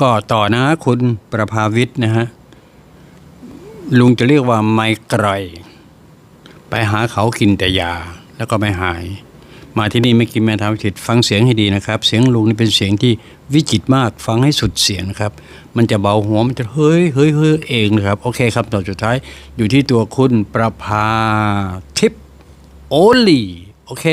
ก็ต่อนะคุณประภาวิทย์นะฮะ ลุงจะเรียกว่าไมไกรไปหาเขากินแต่ยาแล้วก็ไม่หาย มาที่นี่ไม่กินแม่ทำผิดฟังเสียงให้ดีนะครับ เสียงลุงนี่เป็นเสียงที่วิจิตรมาก ฟังให้สุดเสียงนะครับ มันจะเบาหัวมันจะเฮ้ยเฮ้ยเฮ้ยเองนะครับ โอเคครับตอนสุดท้ายอยู่ที่ตัวคุณประภาทิพโอลีโอเค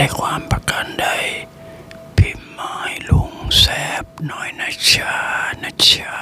แต่ความประกันใด พิมพ์มายลุงแซบหน่อยนะชานะชา